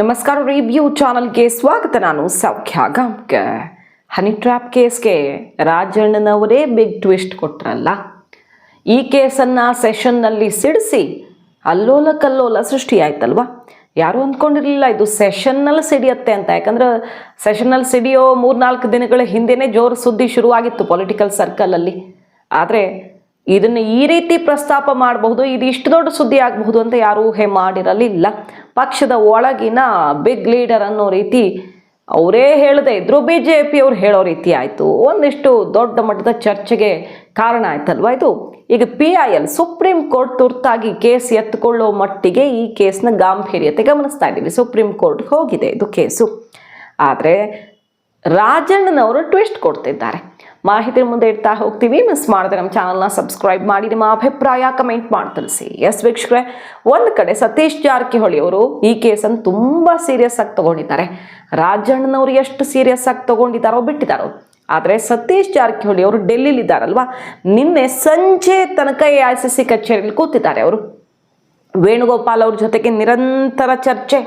ನಮಸ್ಕಾರ ರಿವ್ಯೂ ಚಾನಲ್ಗೆ ಸ್ವಾಗತ. ನಾನು ಸೌಖ್ಯ ಗಾಮ್ಕ ಹನಿ ಟ್ರ್ಯಾಪ್ ಕೇಸ್ಗೆ ರಾಜಣ್ಣನವರೇ ಬಿಗ್ ಟ್ವಿಸ್ಟ್ ಕೊಟ್ರಲ್ಲ. ಈ ಕೇಸನ್ನು ಸೆಷನ್ನಲ್ಲಿ ಸಿಡಿಸಿ ಅಲ್ಲೋಲ ಕಲ್ಲೋಲ ಸೃಷ್ಟಿಯಾಯ್ತಲ್ವಾ? ಯಾರು ಅಂದ್ಕೊಂಡಿರಲಿಲ್ಲ ಇದು ಸೆಷನ್ನಲ್ಲಿ ಸಿಡಿಯತ್ತೆ ಅಂತ. ಯಾಕಂದ್ರೆ ಸೆಷನ್ನಲ್ಲಿ ಸಿಡಿಯೋ ಮೂರ್ನಾಲ್ಕು ದಿನಗಳ ಹಿಂದೆನೇ ಜೋರು ಸುದ್ದಿ ಶುರುವಾಗಿತ್ತು ಪೊಲಿಟಿಕಲ್ ಸರ್ಕಲಲ್ಲಿ ಆದರೆ ಇದನ್ನು ಈ ರೀತಿ ಪ್ರಸ್ತಾಪ ಮಾಡಬಹುದು, ಇದು ಇಷ್ಟು ದೊಡ್ಡ ಸುದ್ದಿ ಆಗಬಹುದು ಅಂತ ಯಾರೂ ಊಹೆ ಮಾಡಿರಲಿಲ್ಲ. ಪಕ್ಷದ ಒಳಗಿನ ಬಿಗ್ ಲೀಡರ್ ಅನ್ನೋ ರೀತಿ ಅವರೇ ಹೇಳದೆ ಇದ್ರು ಬಿ ಜೆ ಪಿ ಅವ್ರು ಹೇಳೋ ರೀತಿ ಆಯಿತು. ಒಂದಿಷ್ಟು ದೊಡ್ಡ ಮಟ್ಟದ ಚರ್ಚೆಗೆ ಕಾರಣ ಆಯ್ತಲ್ವಾ ಇದು? ಈಗ P I L supreme court ತುರ್ತಾಗಿ ಕೇಸ್ ಎತ್ತುಕೊಳ್ಳೋ ಮಟ್ಟಿಗೆ ಈ ಕೇಸ್ನ ಗಾಂಭೀರ್ಯತೆ ಗಮನಿಸ್ತಾ ಇದ್ದೀವಿ. ಸುಪ್ರೀಂ ಕೋರ್ಟ್ಗೆ ಹೋಗಿದೆ ಇದು ಕೇಸು. ಆದರೆ ರಾಜಣ್ಣನವರು ಟ್ವಿಸ್ಟ್ ಕೊಡ್ತಿದ್ದಾರೆ. ಮಾಹಿತಿ ಮುಂದೆ ಇಡ್ತಾ ಹೋಗ್ತೀವಿ. ಮಿಸ್ ಮಾಡಿದ್ರೆ ನಮ್ಮ ಚಾನಲ್ನ ಸಬ್ಸ್ಕ್ರೈಬ್ ಮಾಡಿ. ನಿಮ್ಮ ಅಭಿಪ್ರಾಯ ಕಮೆಂಟ್ ಮಾಡಿ ತಿಳಿಸಿ. ಎಸ್ ವೀಕ್ಷಕರೇ, ಒಂದು ಕಡೆ ಸತೀಶ್ ಜಾರಕಿಹೊಳಿ ಅವರು ಈ ಕೇಸನ್ನು ತುಂಬ ಸೀರಿಯಸ್ ಆಗಿ ತಗೊಂಡಿದ್ದಾರೆ. ರಾಜಣ್ಣನವರು ಎಷ್ಟು ಸೀರಿಯಸ್ ಆಗಿ ತಗೊಂಡಿದ್ದಾರೋ ಬಿಟ್ಟಿದ್ದಾರೋ. ಆದರೆ ಸತೀಶ್ ಜಾರಕಿಹೊಳಿ ಅವರು ಡೆಲ್ಲಿಲಿದ್ದಾರಲ್ವಾ ನಿನ್ನೆ ಸಂಜೆ ತನಕ ಎ ಐ ಸಿ ಸಿ ಕಚೇರಿಯಲ್ಲಿ ಕೂತಿದ್ದಾರೆ ಅವರು. ವೇಣುಗೋಪಾಲ್ ಅವ್ರ ಜೊತೆಗೆ ನಿರಂತರ ಚರ್ಚೆ.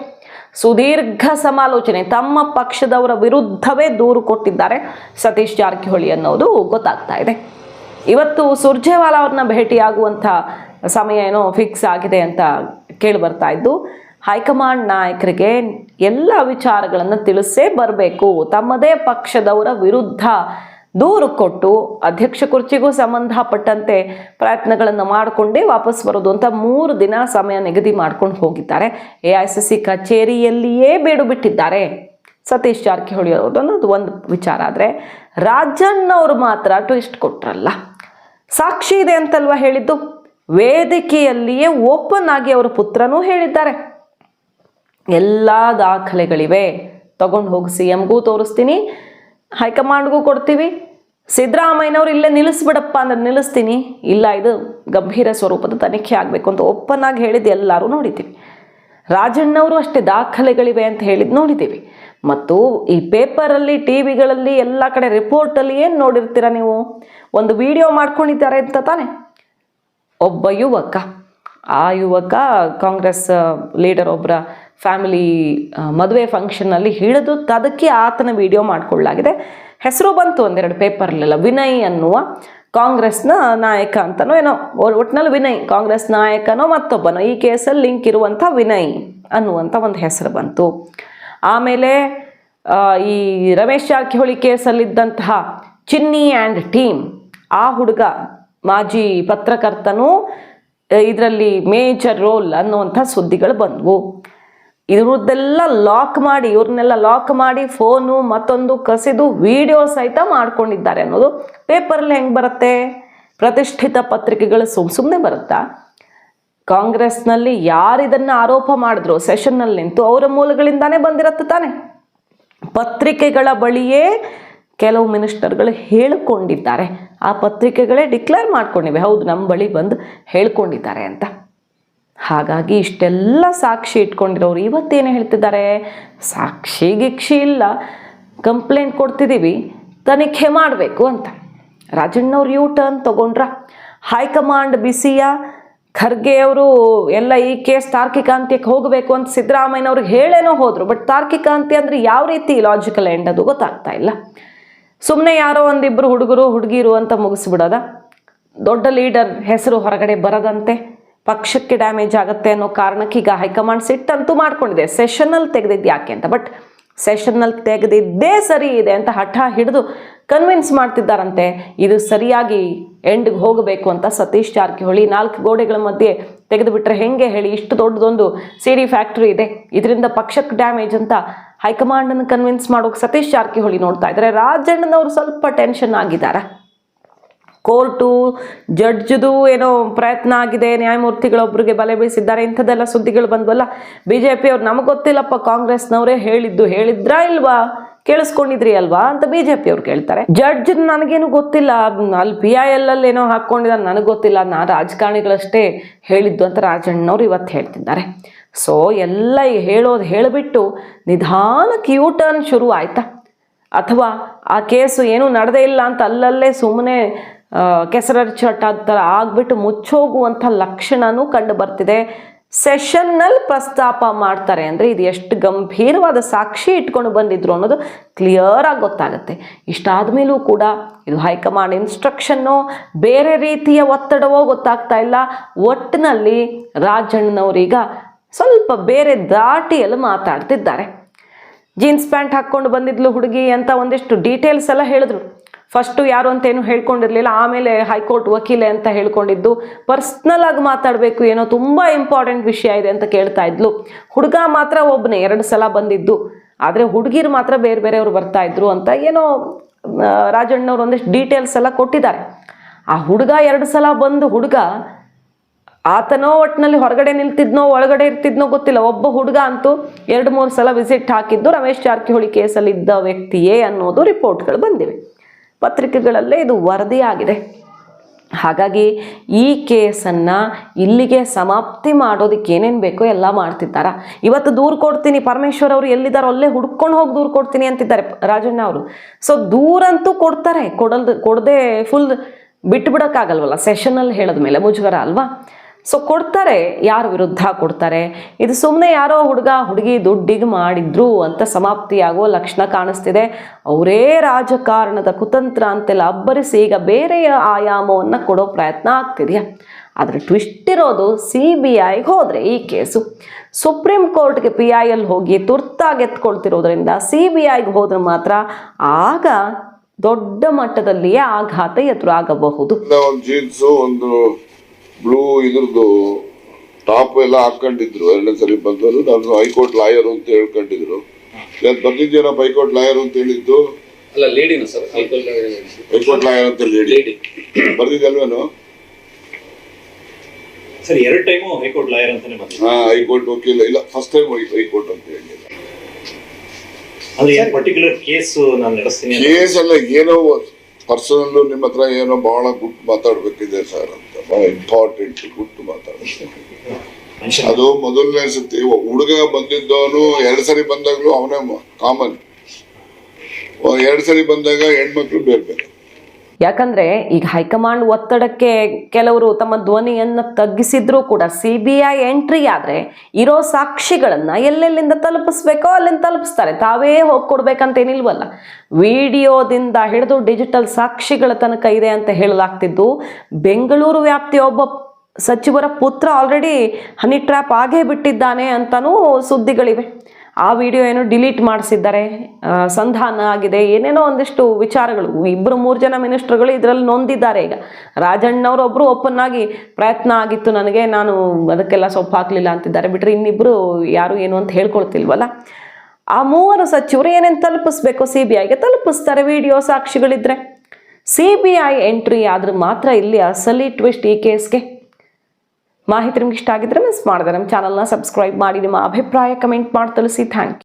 ಸುದೀರ್ಘ ಸಮಾಲೋಚನೆ. ತಮ್ಮ ಪಕ್ಷದವರ ವಿರುದ್ಧವೇ ದೂರು ಕೊಟ್ಟಿದ್ದಾರೆ. ಸತೀಶ್ ಜಾರಕಿಹೊಳಿ ಅನ್ನೋದು ಗೊತ್ತಾಗ್ತಾ ಇದೆ. ಇವತ್ತು ಸುರ್ಜೇವಾಲಾ ಅವ್ರನ್ನ ಭೇಟಿಯಾಗುವಂಥ ಸಮಯ ಏನೋ ಫಿಕ್ಸ್ ಆಗಿದೆ ಅಂತ ಕೇಳಿ ಬರ್ತಾ ಇದ್ದು, ಹೈಕಮಾಂಡ್ ನಾಯಕರಿಗೆ ಎಲ್ಲ ವಿಚಾರಗಳನ್ನು ತಿಳಿಸೇ ಬರಬೇಕು. ತಮ್ಮದೇ ಪಕ್ಷದವರ ವಿರುದ್ಧ ದೂರು ಕೊಟ್ಟು ಅಧ್ಯಕ್ಷ ಕುರ್ಚಿಗೂ ಸಂಬಂಧಪಟ್ಟಂತೆ ಪ್ರಯತ್ನಗಳನ್ನು ಮಾಡಿಕೊಂಡೇ ವಾಪಸ್ ಬರೋದು ಅಂತ ಮೂರು ದಿನ ಸಮಯ ನಿಗದಿ ಮಾಡ್ಕೊಂಡು ಹೋಗಿದ್ದಾರೆ. ಎ ಐ ಸಿ ಸಿ ಕಚೇರಿಯಲ್ಲಿಯೇ ಬೇಡು ಬಿಟ್ಟಿದ್ದಾರೆ ಸತೀಶ್ ಜಾರಕಿಹೊಳಿ ಅವರು ಅನ್ನೋದು ಒಂದು ವಿಚಾರ ಆದರೆ ರಾಜಣ್ಣವರು ಮಾತ್ರ ಟ್ವಿಸ್ಟ್ ಕೊಟ್ರಲ್ಲ. ಸಾಕ್ಷಿ ಇದೆ ಅಂತಲ್ವ ಹೇಳಿದ್ದು? ವೇದಿಕೆಯಲ್ಲಿಯೇ ಓಪನ್ ಆಗಿ ಅವರ ಪುತ್ರನೂ ಹೇಳಿದ್ದಾರೆ. ಎಲ್ಲ ದಾಖಲೆಗಳಿವೆ. ತಗೊಂಡು ಹೋಗಿ ಸಿ ಎಂಗೂ ತೋರಿಸ್ತೀನಿ. ಹೈಕಮಾಂಡ್ಗೂ ಕೊಡ್ತೀವಿ. ಸಿದ್ದರಾಮಯ್ಯನವ್ರು ಇಲ್ಲೇ ನಿಲ್ಲಿಸ್ಬಿಡಪ್ಪ ಅಂದ್ರೆ ನಿಲ್ಲಿಸ್ತೀನಿ. ಇಲ್ಲ, ಇದು ಗಂಭೀರ ಸ್ವರೂಪದ ತನಿಖೆ ಆಗಬೇಕು ಅಂತ ಓಪನ್ ಆಗಿ ಹೇಳಿದ್ದು ಎಲ್ಲರೂ ನೋಡಿದ್ದೀವಿ. ರಾಜಣ್ಣವರು ಅಷ್ಟೇ ದಾಖಲೆಗಳಿವೆ ಅಂತ ಹೇಳಿದ್ದು ನೋಡಿದ್ದೀವಿ. ಮತ್ತು ಈ ಪೇಪರಲ್ಲಿ ಟಿ ವಿಗಳಲ್ಲಿ ಎಲ್ಲ ಕಡೆ ರಿಪೋರ್ಟಲ್ಲಿ ಏನು ನೋಡಿರ್ತೀರ ನೀವು? ಒಂದು ವಿಡಿಯೋ ಮಾಡ್ಕೊಂಡಿದ್ದಾರೆ ಅಂತ ತಾನೆ. ಒಬ್ಬ ಯುವಕ. ಆ ಯುವಕ ಕಾಂಗ್ರೆಸ್ ಲೀಡರ್ ಒಬ್ಬರ ಫ್ಯಾಮಿಲಿ ಮದುವೆ ಫಂಕ್ಷನ್ನಲ್ಲಿ ಹಿಡಿದು ಅದಕ್ಕೆ ಆತನ ವಿಡಿಯೋ ಮಾಡಿಕೊಳ್ಳಲಾಗಿದೆ. ಹೆಸರು ಬಂತು ಒಂದೆರಡು ಪೇಪರ್ಲೆಲ್ಲ ವಿನಯ್ ಅನ್ನುವ ಕಾಂಗ್ರೆಸ್ನ ನಾಯಕ ಅಂತನೋ ಏನೋ ಒಟ್ಟಿನಲ್ಲಿ ವಿನಯ್, ಕಾಂಗ್ರೆಸ್ ನಾಯಕನೋ ಮತ್ತೊಬ್ಬನೋ, ಈ ಕೇಸಲ್ಲಿ ಲಿಂಕ್ ಇರುವಂಥ ವಿನಯ್ ಅನ್ನುವಂಥ ಒಂದು ಹೆಸರು ಬಂತು. ಆಮೇಲೆ ಈ ರಮೇಶ್ ಜಾರಕಿಹೊಳಿ ಕೇಸಲ್ಲಿದ್ದಂತಹ ಚಿನ್ನಿ ಆ್ಯಂಡ್ ಟೀಮ್, ಆ ಹುಡುಗ, ಮಾಜಿ ಪತ್ರಕರ್ತನು, ಇದರಲ್ಲಿ ಮೇಜರ್ ರೋಲ್ ಅನ್ನುವಂಥ ಸುದ್ದಿಗಳು ಬಂದವು. ಇವ್ರದ್ದೆಲ್ಲ ಲಾಕ್ ಮಾಡಿ, ಇವ್ರನ್ನೆಲ್ಲ ಲಾಕ್ ಮಾಡಿ ಫೋನು ಮತ್ತೊಂದು ಕಸಿದು ವಿಡಿಯೋ ಸಹಿತ ಮಾಡ್ಕೊಂಡಿದ್ದಾರೆ ಅನ್ನೋದು ಪೇಪರಲ್ಲಿ ಹೆಂಗೆ ಬರುತ್ತೆ? ಪ್ರತಿಷ್ಠಿತ ಪತ್ರಿಕೆಗಳು ಸುಮ್ ಸುಮ್ಮನೆ ಬರುತ್ತಾ? ಕಾಂಗ್ರೆಸ್ನಲ್ಲಿ ಯಾರಿದನ್ನು ಆರೋಪ ಮಾಡಿದ್ರು? ಸೆಷನ್ನಲ್ಲಿ ನಿಂತು ಅವರ ಮೂಲಗಳಿಂದಾನೇ ಬಂದಿರತ್ತೆ ತಾನೆ. ಪತ್ರಿಕೆಗಳ ಬಳಿಯೇ ಕೆಲವು ಮಿನಿಸ್ಟರ್ಗಳು ಹೇಳಿಕೊಂಡಿದ್ದಾರೆ. ಆ ಪತ್ರಿಕೆಗಳೇ ಡಿಕ್ಲೇರ್ ಮಾಡ್ಕೊಂಡಿವೆ. ಹೌದು ನಮ್ಮ ಬಳಿ ಬಂದು ಹೇಳ್ಕೊಂಡಿದ್ದಾರೆ ಅಂತ. ಹಾಗಾಗಿ ಇಷ್ಟೆಲ್ಲ ಸಾಕ್ಷಿ ಇಟ್ಕೊಂಡಿರೋರು ಇವತ್ತೇನು ಹೇಳ್ತಿದ್ದಾರೆ? ಸಾಕ್ಷಿ ಗಿಕ್ಷಿ ಇಲ್ಲ. ಕಂಪ್ಲೇಂಟ್ ಕೊಡ್ತಿದ್ದೀವಿ ತನಿಖೆ ಮಾಡಬೇಕು ಅಂತ. ರಾಜಣ್ಣವ್ರು ಯೂ ಟರ್ನ್ ತೊಗೊಂಡ್ರ. ಹೈಕಮಾಂಡ್ ಬಿಸಿಯ ಖರ್ಗೆ ಅವರು ಎಲ್ಲ ಈ ಕೇಸ್ ತಾರ್ಕಿಕ ಅಂತ್ಯಕ್ಕೆ ಹೋಗಬೇಕು ಅಂತ ಸಿದ್ದರಾಮಯ್ಯನವ್ರಿಗೆ ಹೇಳೇನೋ ಹೋದರು. ಬಟ್ ತಾರ್ಕಿಕ ಅಂತ್ಯ ಅಂದರೆ ಯಾವ ರೀತಿ ಲಾಜಿಕಲ್ ಎಂಡ್ ಅದು ಗೊತ್ತಾಗ್ತಾ ಇಲ್ಲ. ಸುಮ್ಮನೆ ಯಾರೋ ಒಂದಿಬ್ಬರು ಹುಡುಗರು, ಹುಡುಗಿರು ಅಂತ ಮುಗಿಸ್ಬಿಡೋದ. ದೊಡ್ಡ ಲೀಡರ್ ಹೆಸರು ಹೊರಗಡೆ ಬರದಂತೆ. ಪಕ್ಷಕ್ಕೆ ಡ್ಯಾಮೇಜ್ ಆಗುತ್ತೆ ಅನ್ನೋ ಕಾರಣಕ್ಕೆ ಈಗ ಹೈಕಮಾಂಡ್ ಸಿಟ್ಟಂತೂ ಮಾಡ್ಕೊಂಡಿದೆ. ಸೆಷನ್ನಲ್ಲಿ ತೆಗೆದಿದ್ದು ಯಾಕೆ ಅಂತ? ಬಟ್ ಸೆಷನ್ನಲ್ಲಿ ತೆಗೆದಿದ್ದೇ ಸರಿ ಇದೆ ಅಂತ ಹಠ ಹಿಡಿದು ಕನ್ವಿನ್ಸ್ ಮಾಡ್ತಿದ್ದಾರಂತೆ. ಇದು ಸರಿಯಾಗಿ ಎಂಡ್ಗೆ ಹೋಗಬೇಕು ಅಂತ ಸತೀಶ್ ಜಾರಕಿಹೊಳಿ ನಾಲ್ಕು ಗೋಡೆಗಳ ಮಧ್ಯೆ ತೆಗೆದುಬಿಟ್ರೆ ಹೆಂಗೆ ಹೇಳಿ? ಇಷ್ಟು ದೊಡ್ಡದೊಂದು ಸಿಡಿ ಫ್ಯಾಕ್ಟ್ರಿ ಇದೆ. ಇದರಿಂದ ಪಕ್ಷಕ್ಕೆ ಡ್ಯಾಮೇಜ್ ಅಂತ ಹೈಕಮಾಂಡನ್ನು ಕನ್ವಿನ್ಸ್ ಮಾಡೋಕೆ ಸತೀಶ್ ಜಾರಕಿಹೊಳಿ ನೋಡ್ತಾ ಇದ್ದಾರೆ. ರಾಜಣ್ಣನವರು ಸ್ವಲ್ಪ ಟೆನ್ಷನ್ ಆಗಿದ್ದಾರೆ. ಕೋರ್ಟು ಜಡ್ಜ್ದು ಏನೋ ಪ್ರಯತ್ನ ಆಗಿದೆ ನ್ಯಾಯಮೂರ್ತಿಗಳೊಬ್ಬರಿಗೆ ಬಲೆ ಬೀಸಿದ್ದಾರೆ, ಇಂಥದ್ದೆಲ್ಲ ಸುದ್ದಿಗಳು ಬಂದ್ವಲ್ಲ? ಬಿ ಜೆ ಪಿ ಅವ್ರು ನಮಗೆ ಗೊತ್ತಿಲ್ಲಪ್ಪ, ಕಾಂಗ್ರೆಸ್ನವರೇ ಹೇಳಿದ್ದು ಹೇಳಿದ್ರಾ ಇಲ್ವಾ? ಕೇಳಿಸ್ಕೊಂಡಿದ್ರಿ ಅಲ್ವಾ ಅಂತ ಬಿ ಜೆ ಪಿ ಅವ್ರು ಕೇಳ್ತಾರೆ. ಜಡ್ಜ್ ನನಗೇನು ಗೊತ್ತಿಲ್ಲ, ಅಲ್ಲಿ ಪಿ ಐ ಎಲ್ ಅಲ್ಲಿ ಏನೋ ಹಾಕ್ಕೊಂಡಿದ ನನಗೆ ಗೊತ್ತಿಲ್ಲ, ನಾ ರಾಜಕಾರಣಿಗಳಷ್ಟೇ ಹೇಳಿದ್ದು ಅಂತ ರಾಜಣ್ಣವ್ರು ಇವತ್ತು ಹೇಳ್ತಿದ್ದಾರೆ. ಸೊ ಎಲ್ಲ ಹೇಳೋದು ಹೇಳಿಬಿಟ್ಟು ನಿಧಾನ ಯೂ ಟರ್ನ್ ಶುರು ಆಯ್ತಾ? ಅಥವಾ ಆ ಕೇಸು ಏನೂ ನಡೆದೇ ಇಲ್ಲ ಅಂತ ಅಲ್ಲಲ್ಲೇ ಸುಮ್ಮನೆ ಕೆಸರಚ್ಚಟ್ಟ ಥರ ಆಗ್ಬಿಟ್ಟು ಮುಚ್ಚೋಗುವಂಥ ಲಕ್ಷಣವೂ ಕಂಡು ಬರ್ತಿದೆ. ಸೆಷನ್ನಲ್ಲಿ ಪ್ರಸ್ತಾಪ ಮಾಡ್ತಾರೆ ಅಂದರೆ ಇದು ಎಷ್ಟು ಗಂಭೀರವಾದ ಸಾಕ್ಷಿ ಇಟ್ಕೊಂಡು ಬಂದಿದ್ರು ಅನ್ನೋದು ಕ್ಲಿಯರ್ ಆಗಿ ಗೊತ್ತಾಗುತ್ತೆ. ಇಷ್ಟಾದ ಮೇಲೂ ಕೂಡ ಇದು ಹೈಕಮಾಂಡ್ ಇನ್ಸ್ಟ್ರಕ್ಷನ್ನು ಬೇರೆ ರೀತಿಯ ಒತ್ತಡವೋ ಗೊತ್ತಾಗ್ತಾ ಇಲ್ಲ. ಒಟ್ಟಿನಲ್ಲಿ ರಾಜಣ್ಣನವರೀಗ ಸ್ವಲ್ಪ ಬೇರೆ ದಾಟಿಯಲ್ಲಿ ಮಾತಾಡ್ತಿದ್ದಾರೆ. ಜೀನ್ಸ್ ಪ್ಯಾಂಟ್ ಹಾಕ್ಕೊಂಡು ಬಂದಿದ್ಲು ಹುಡುಗಿ ಅಂತ ಒಂದಿಷ್ಟು ಡೀಟೇಲ್ಸ್ ಎಲ್ಲ ಹೇಳಿದ್ರು. ಫಸ್ಟು ಯಾರು ಅಂತ ಏನು ಹೇಳ್ಕೊಂಡಿರ್ಲಿಲ್ಲ, ಆಮೇಲೆ ಹೈಕೋರ್ಟ್ ವಕೀಲೆ ಅಂತ ಹೇಳ್ಕೊಂಡಿದ್ದು. ಪರ್ಸ್ನಲ್ ಆಗಿ ಮಾತಾಡಬೇಕು ಏನೋ ತುಂಬ ಇಂಪಾರ್ಟೆಂಟ್ ವಿಷಯ ಇದೆ ಅಂತ ಕೇಳ್ತಾ ಇದ್ಲು. ಹುಡುಗ ಮಾತ್ರ ಒಬ್ಬನೇ ಎರಡು ಸಲ ಬಂದಿದ್ದು. ಆದರೆ ಹುಡುಗಿರು ಮಾತ್ರ ಬೇರೆ ಬೇರೆಯವರು ಬರ್ತಾ ಇದ್ರು ಅಂತ ಏನೋ ರಾಜಣ್ಣವ್ರು ಒಂದಿಷ್ಟು ಡೀಟೇಲ್ಸ್ ಎಲ್ಲ ಕೊಟ್ಟಿದ್ದಾರೆ. ಆ ಹುಡುಗ ಎರಡು ಸಲ ಬಂದು ಹುಡುಗ, ಆತನೋ ಒಟ್ಟಿನಲ್ಲಿ ಹೊರಗಡೆ ನಿಲ್ತಿದ್ನೋ, ಒಳಗಡೆ ಇರ್ತಿದ್ನೋ ಗೊತ್ತಿಲ್ಲ. ಒಬ್ಬ ಹುಡುಗ ಅಂತೂ ಎರಡು, ಮೂರು ಸಲ ವಿಸಿಟ್ ಹಾಕಿದ್ದು ರಮೇಶ್ ಜಾರಕಿಹೊಳಿ ಕೇಸಲ್ಲಿ ಇದ್ದ ವ್ಯಕ್ತಿಯೇ ಅನ್ನೋದು ರಿಪೋರ್ಟ್ಗಳು ಬಂದಿವೆ. ಪತ್ರಿಕೆಗಳಲ್ಲೇ ಇದು ವರದಿಯಾಗಿದೆ. ಹಾಗಾಗಿ ಈ ಕೇಸನ್ನು ಇಲ್ಲಿಗೆ ಸಮಾಪ್ತಿ ಮಾಡೋದಕ್ಕೆ ಏನೇನು ಬೇಕೋ ಎಲ್ಲ ಮಾಡ್ತಿದ್ದಾರ? ಇವತ್ತು ದೂರು ಕೊಡ್ತೀನಿ, ಪರಮೇಶ್ವರ್ ಅವರು ಎಲ್ಲಿದ್ದಾರೋ ಅಲ್ಲೇ ಹುಡ್ಕೊಂಡು ಹೋಗಿ ದೂರು ಕೊಡ್ತೀನಿ ಅಂತಿದ್ದಾರೆ ರಾಜಣ್ಣ ಅವರು. ಸೊ ದೂರಂತೂ ಕೊಡ್ತಾರೆ, ಕೊಡಲ್ದು, ಕೊಡದೆ ಫುಲ್ ಬಿಟ್ಟು ಬಿಡೋಕ್ಕಾಗಲ್ವಲ್ಲ ಸೆಷನಲ್ಲಿ ಹೇಳಿದ್ಮೇಲೆ ಮುಜುಗರ ಅಲ್ವಾ? ಸೊ ಕೊಡ್ತಾರೆ, ಯಾರ ವಿರುದ್ಧ ಕೊಡ್ತಾರೆ? ಇದು ಸುಮ್ಮನೆ ಯಾರೋ ಹುಡುಗ, ಹುಡುಗಿ ದುಡ್ಡಿಗೆ ಮಾಡಿದ್ರು ಅಂತ ಸಮಾಪ್ತಿಯಾಗೋ ಲಕ್ಷಣ ಕಾಣಿಸ್ತಿದೆ. ಅವರೇ ರಾಜಕಾರಣದ ಕುತಂತ್ರ ಅಂತೆಲ್ಲ ಅಬ್ಬರಿಸಿ ಈಗ ಬೇರೆಯ ಆಯಾಮವನ್ನು ಕೊಡೋ ಪ್ರಯತ್ನ ಆಗ್ತಿದೆಯಾ? ಆದರೆ ಟ್ವಿಸ್ಟ್ ಇರೋದು ಸಿ ಬಿ ಐಗೆ ಹೋದರೆ ಈ ಕೇಸು. ಸುಪ್ರೀಂ ಕೋರ್ಟ್ಗೆ ಪಿ ಐ ಎಲ್ ಹೋಗಿ ತುರ್ತಾಗಿ ಎತ್ಕೊಳ್ತಿರೋದ್ರಿಂದ ಸಿ ಬಿ ಐಗೆ ಹೋದ್ರೆ ಮಾತ್ರ ಆಗ ದೊಡ್ಡ ಮಟ್ಟದಲ್ಲಿಯೇ ಆಘಾತ ಎದುರಾಗಬಹುದು. ಒಂದು ಬ್ಲೂ ಇದ್ರದ್ದು ಟಾಪ್ ಎಲ್ಲ ಹಾಕೊಂಡಿದ್ರು ಎರಡನೇ ಸರಿ ಬಂದವರು. ನಾನು ಹೈಕೋರ್ಟ್ ಲಾಯರ್ ಅಂತ ಹೇಳ್ಕೊಂಡಿದ್ರು. ಬಂದಿದ್ದೇನಪ್ಪ ಹೈಕೋರ್ಟ್ ಲಾಯರ್ ಅಂತ ಹೇಳಿದ್ದು. ಅಲ್ಲ ಲೇಡಿನ ಸರ್ ಹೈಕೋರ್ಟ್ ಲಾಯರ್ ಅಂತ ಹೇಳಿ. ಲೇಡಿ ಬರ್ದಿದ್ದಲ್ವೇನು? ಸರ್ ಎರಡು ಟೈಮು ಹೈಕೋರ್ಟ್ ಲಾಯರ್ ಅಂತಾನೆ ಬಂದಿದೆ. ಹಾ ಹೈಕೋರ್ಟ್ ವಕೀಲ. ಇಲ್ಲ ಫಸ್ಟ್ ಟೈಮ್ ಹೈಕೋರ್ಟ್ ಅಂತ ಹೇಳಿ. ಅಂದ್ರೆ ಪರ್ಟಿಕ್ಯುಲರ್ ಕೇಸ್ ನಾನು ನಡೆಸ್ತೀನಿ ಕೇಸ್ ಅಲ್ಲ ಏನೋ ಪರ್ಸನಲ್ ನಿಮ್ಮ ಹತ್ರ ಏನೋ ಬಹಳ ಗುಡ್ ಮಾತಾಡ್ಬೇಕಿದೆ ಸರ್ ಅಂತ. ಬಹಳ ಇಂಪಾರ್ಟೆಂಟ್ ಗುಡ್ ಮಾತಾಡ್ಬೇಕು. ಅದು ಮೊದಲನೇ ಸತಿ ಹುಡುಗ ಬಂದಿದ್ದವನು ಎರಡು ಸರಿ ಬಂದಾಗ್ಲೂ ಅವನೇ ಕಾಮನ್ ಎರಡು ಸರಿ ಬಂದಾಗ ಹೆಣ್ಮಕ್ಳು ಬೇರೆ ಬೇರೆ ಯಾಕಂದ್ರೆ ಈಗ ಹೈಕಮಾಂಡ್ ಒತ್ತಡಕ್ಕೆ ಕೆಲವರು ತಮ್ಮ ಧ್ವನಿಯನ್ನು ತಗ್ಗಿಸಿದ್ರೂ ಕೂಡ ಸಿ ಬಿ ಐ ಎಂಟ್ರಿ ಆದ್ರೆ ಇರೋ ಸಾಕ್ಷಿಗಳನ್ನ ಎಲ್ಲೆಲ್ಲಿಂದ ತಲುಪಿಸ್ಬೇಕೋ ಅಲ್ಲಿಂದ ತಲುಪಿಸ್ತಾರೆ. ತಾವೇ ಹೋಗಿ ಕೊಡ್ಬೇಕಂತ ಏನಿಲ್ವಲ್ಲ ವಿಡಿಯೋದಿಂದ ಹಿಡಿದು ಡಿಜಿಟಲ್ ಸಾಕ್ಷಿಗಳ ತನಕ ಇದೆ ಅಂತ ಹೇಳಲಾಗ್ತಿದ್ದು, ಬೆಂಗಳೂರು ವ್ಯಾಪ್ತಿಯ ಒಬ್ಬ ಸಚಿವರ ಪುತ್ರ ಆಲ್ರೆಡಿ ಹನಿ ಟ್ರ್ಯಾಪ್ ಆಗೇ ಬಿಟ್ಟಿದ್ದಾನೆ ಅಂತಲೂ ಸುದ್ದಿಗಳಿವೆ. ಆ ವಿಡಿಯೋ ಏನು ಡಿಲೀಟ್ ಮಾಡಿಸಿದ್ದಾರೆ ಸಂಧಾನ ಆಗಿದೆ, ಏನೇನೋ ಒಂದಿಷ್ಟು ವಿಚಾರಗಳು. ಇಬ್ಬರು ಮೂರು ಜನ ಮಿನಿಸ್ಟ್ರುಗಳು ಇದರಲ್ಲಿ ನೊಂದಿದ್ದಾರೆ ಈಗ. ರಾಜಣ್ಣವರೊಬ್ಬರು ಓಪನ್ ಆಗಿ ಪ್ರಯತ್ನ ಆಗಿತ್ತು ನನಗೆ, ನಾನು ಅದಕ್ಕೆಲ್ಲ ಸೊಪ್ಪು ಹಾಕಲಿಲ್ಲ ಅಂತಿದ್ದಾರೆ. ಬಿಟ್ಟರೆ ಇನ್ನಿಬ್ಬರು ಯಾರು ಏನು ಅಂತ ಹೇಳ್ಕೊಳ್ತಿಲ್ವಲ್ಲ? ಆ ಮೂವರು ಸಚಿವರು ಏನೇನು ತಲುಪಿಸ್ಬೇಕು ಸಿ ಬಿ ಐಗೆ? ತಲುಪಿಸ್ತಾರೆ ವಿಡಿಯೋ ಸಾಕ್ಷಿಗಳಿದ್ರೆ. ಸಿ ಬಿ ಐ ಎಂಟ್ರಿ ಆದ್ರೆ ಮಾತ್ರ ಇಲ್ಲಿ ಅಸಲಿ ಟ್ವಿಸ್ಟ್ ಈ ಕೇಸ್ಗೆ. ಮಾಹಿತಿ ನಿಮ್ಗೆ ಇಷ್ಟ ಆಗಿದ್ರೆ ಮಿಸ್ ಮಾಡಿದೆ. ನಮ್ಮ ಚಾನಲ್ನ ಸಬ್ಸ್ಕ್ರೈಬ್ ಮಾಡಿ, ನಿಮ್ಮ ಅಭಿಪ್ರಾಯ ಕಮೆಂಟ್ ಮಾಡಿ ತಿಳಿಸಿ. Thank you